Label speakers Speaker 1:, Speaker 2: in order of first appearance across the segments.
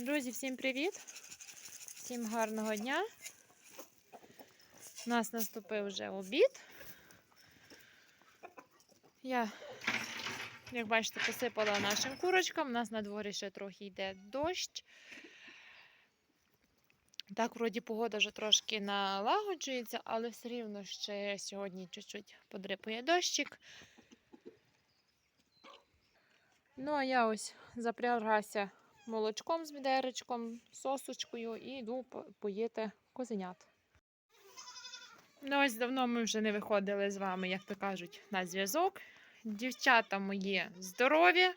Speaker 1: Друзі, всім привіт! Всім гарного дня. У нас наступив вже обід. Я, як бачите, посипала нашим курочкам. У нас на дворі ще трохи йде дощ. Так, вроді погода вже трошки налагоджується, але все рівно ще сьогодні чуть-чуть подрипує дощик. Ну, а я ось запряглася молочком з відеречком, сосочкою і йду поїти козенят. Ну, ось давно ми вже не виходили з вами, як то кажуть, на зв'язок. Дівчата мої здорові,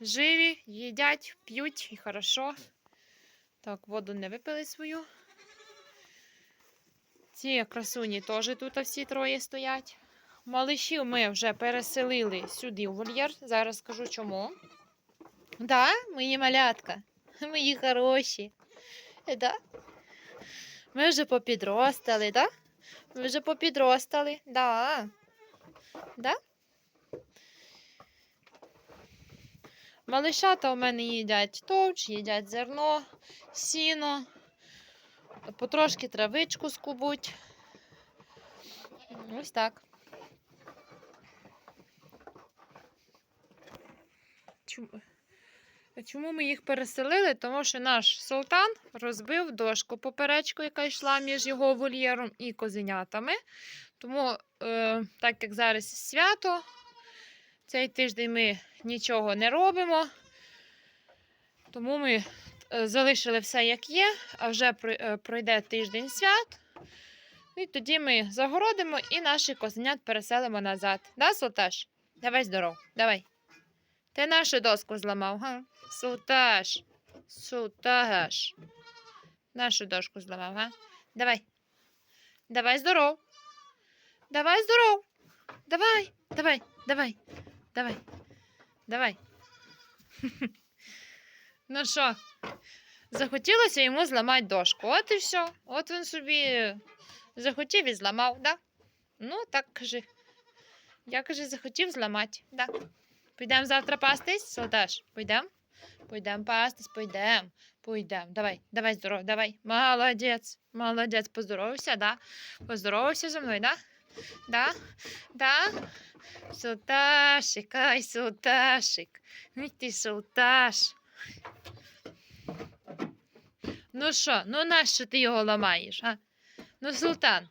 Speaker 1: живі, їдять, п'ють і хорошо. Так, воду не випили свою. Ці красуні теж тут всі троє стоять. Малишів ми вже переселили сюди в вольєр. Зараз скажу чому. Да, мої малятка, мої хороші. Е, Да? Ми вже попідростали, да? Ми вже попідростали, да. Да? Малишата у мене їдять товч, їдять зерно, сіно, потрошки травичку скубуть. Ось так. Чому? Чому ми їх переселили? Тому що наш султан розбив дошку поперечку, яка йшла між його вольєром і козенятами. Тому, е, так як зараз свято, цей тиждень ми нічого не робимо. Тому ми е, залишили все як є, а вже е, пройде тиждень свят. І тоді ми загородимо і наших козенят переселимо назад. Да, Султаш? Давай здоров, давай. Ти нашу доску зламав, га? Султаш. Султаш. Нашу дошку зламав, га? Давай. Давай здоров. Давай здоров. Давай, давай, давай, давай, давай. Ну що, захотілося йому зламати дошку. От і все. От він собі захотів і зламав, да? Ну, так каже. Я каже, захотів зламати, да. Підемо завтра пастись, солдаш? Пойдем? Пойдем пастись, пойдем. Пойдем. Давай, давай, здоров, давай. Молодець, молодець. Поздоровався, да? Поздоровався зі мною, да? Да? Да? Султашик, ай, султашик. Ай ти султаш. Ну що, ну нащо ти його ламаєш, а? Ну, султан,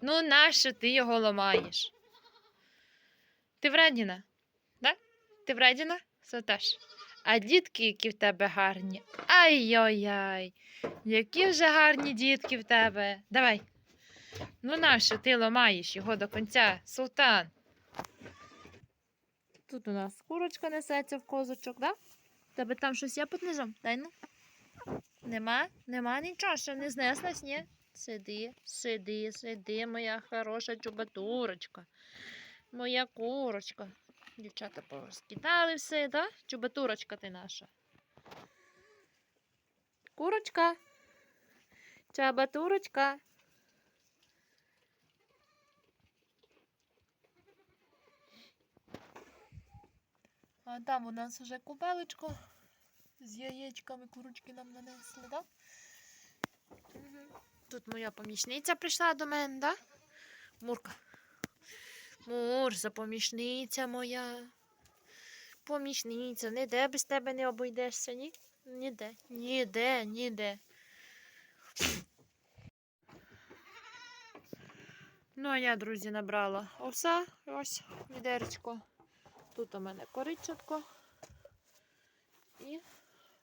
Speaker 1: ну нащо ти його ламаєш? Ти вредніна? Да? Ти вредіна, Саташ? А дітки, які в тебе гарні. Ай-йой-яй. Які вже гарні дітки в тебе. Давай. Ну нащо ти ламаєш його до кінця, султан? Тут у нас курочка несеться в козочок, да? Тебе там щось є під низом? Дай ну. Нема? Нема нічого, ще не знеслась, ні? Сиди, сиди, сиди, моя хороша чубатурочка. Моя курочка. Дівчата порозкидали все, да? Чубатурочка ти наша. Курочка. Чабатурочка. А там у нас уже кубелечко з яєчками курочки нам нанесли, да? Тут моя помічниця прийшла до мене, да? Мурка. Мурза, помічниця моя. Помічниця, ніде без тебе не обійдешся, ні? Ніде, ніде, ніде. Ну, а я, друзі, набрала овса, ось відеречко. Тут у мене коричатко. І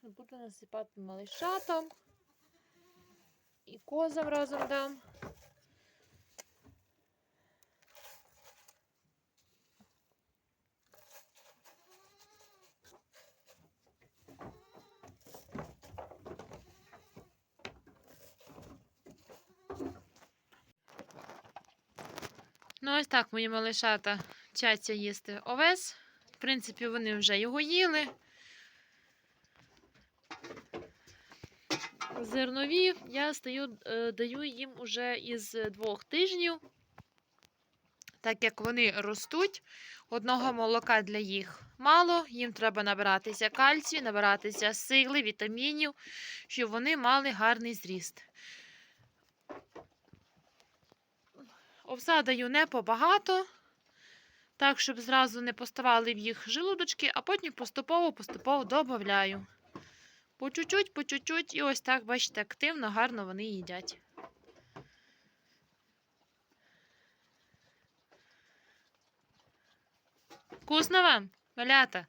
Speaker 1: буду насипати малишатам. І козам разом дам. Ну, ось так мої малишата вчаться їсти овес. В принципі, вони вже його їли. Зернові я стаю, е, даю їм уже із двох тижнів, так як вони ростуть. Одного молока для їх мало, їм треба набиратися кальцію, набиратися сили, вітамінів, щоб вони мали гарний зріст. Овса даю не побагато, так, щоб зразу не поставали в їх желудочки, а потім поступово-поступово додаю. По чуть-чуть, по чуть-чуть, і ось так, бачите, активно, гарно вони їдять. Вкусно вам, малята?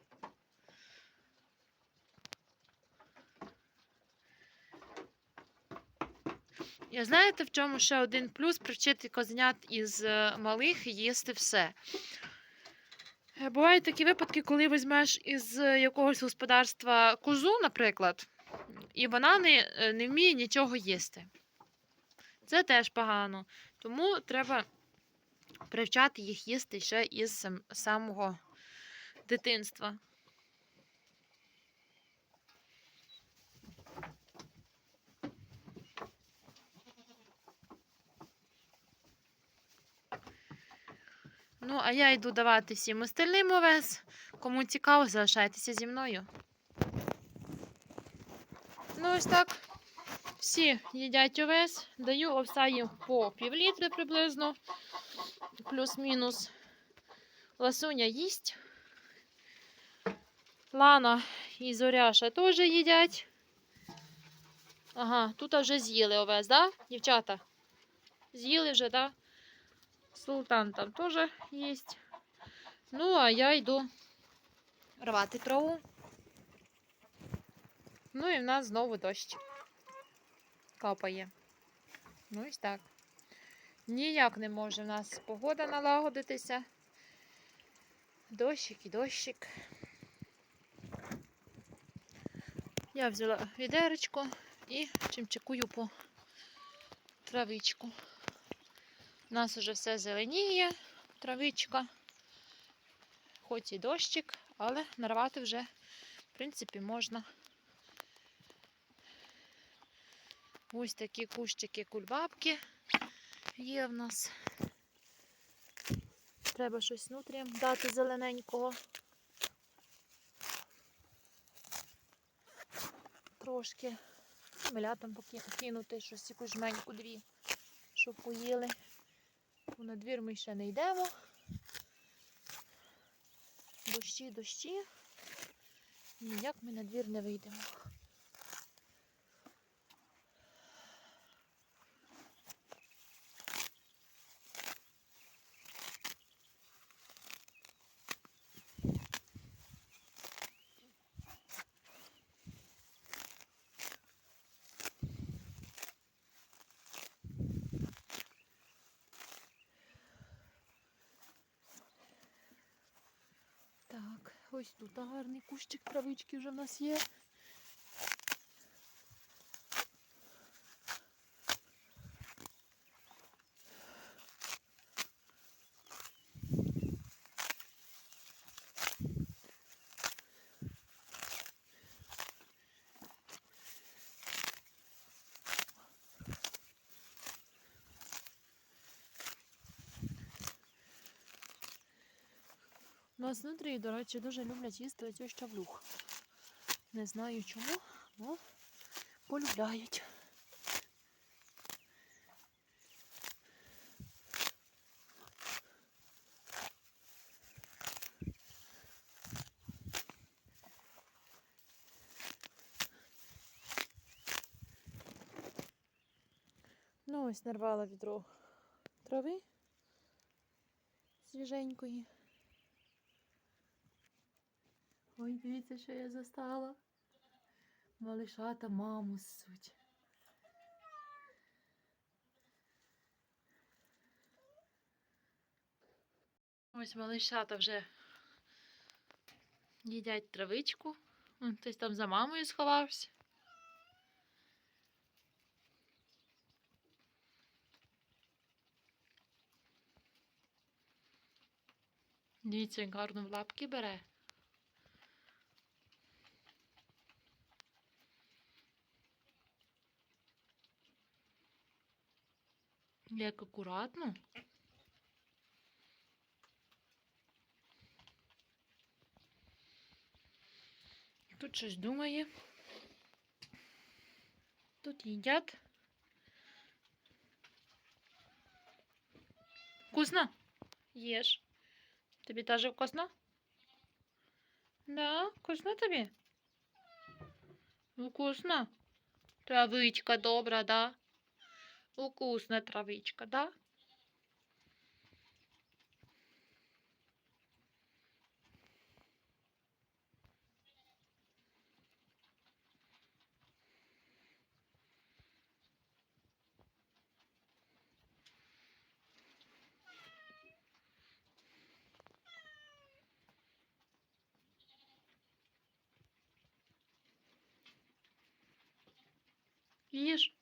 Speaker 1: Я знаєте, в чому ще один плюс привчити козенят із е, малих їсти все. Е, Бувають такі випадки, коли візьмеш із е, якогось господарства козу, наприклад, і вона не, е, не вміє нічого їсти. Це теж погано. Тому треба привчати їх їсти ще із самого дитинства. Ну, а я йду давати всім остальним овес. Кому цікаво, залишайтеся зі мною. Ну, ось так. Всі їдять овес. Даю овса їм по пів літри приблизно, плюс-мінус. Ласуня їсть. Лана і Зоряша теж їдять. Ага, тут вже з'їли овес, да, дівчата? З'їли вже, да? Султан там теж є. Ну, а я йду рвати траву. Ну і в нас знову дощ капає. Ну ось так. Ніяк не може в нас погода налагодитися. Дощик і дощик. Я взяла відеречко і чимчикую по травичку. У нас уже все зеленіє, травичка, хоч і дощик, але нарвати вже, в принципі, можна. Ось такі кущики кульбабки є в нас. Треба щось нутріям дати зелененького. Трошки милятам покинути щось якусь жменьку дві, щоб поїли. Бо на двір ми ще не йдемо. Дощі, дощі. Ніяк ми на двір не вийдемо. Так, ось тут гарний кущик травички вже в нас є. Нас внутрі, до речі, дуже люблять їсти оцю щавлюх. Не знаю чому, але полюбляють. Ну, ось нарвала відро трави свіженької. Ой, дивіться, що я застала. Малишата маму суть. Ось малишата вже їдять травичку. Хтось там за мамою сховався. Дивіться, як гарно в лапки бере. Як акуратно. Тут щось думає. Тут їдять. Вкусно? Єш. Тобі теж вкусно? Да, вкусно тобі? Вкусно. Травичка добра, да? Вкусна травичка, да? Їж.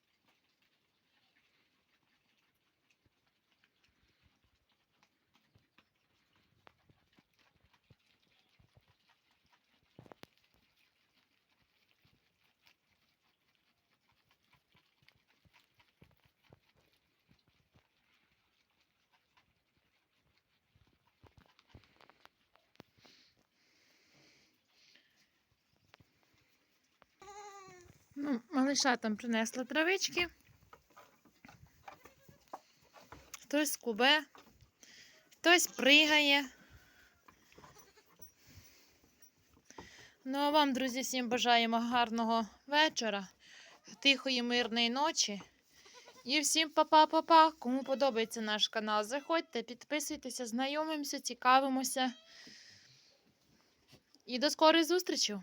Speaker 1: Ну, малишатам принесла травички. Хтось скубе, хтось пригає. Ну, а вам, друзі, всім бажаємо гарного вечора, тихої, мирної ночі. І всім па-па-па-па. Кому подобається наш канал, заходьте, підписуйтеся, знайомимося, цікавимося. І до скорої зустрічі!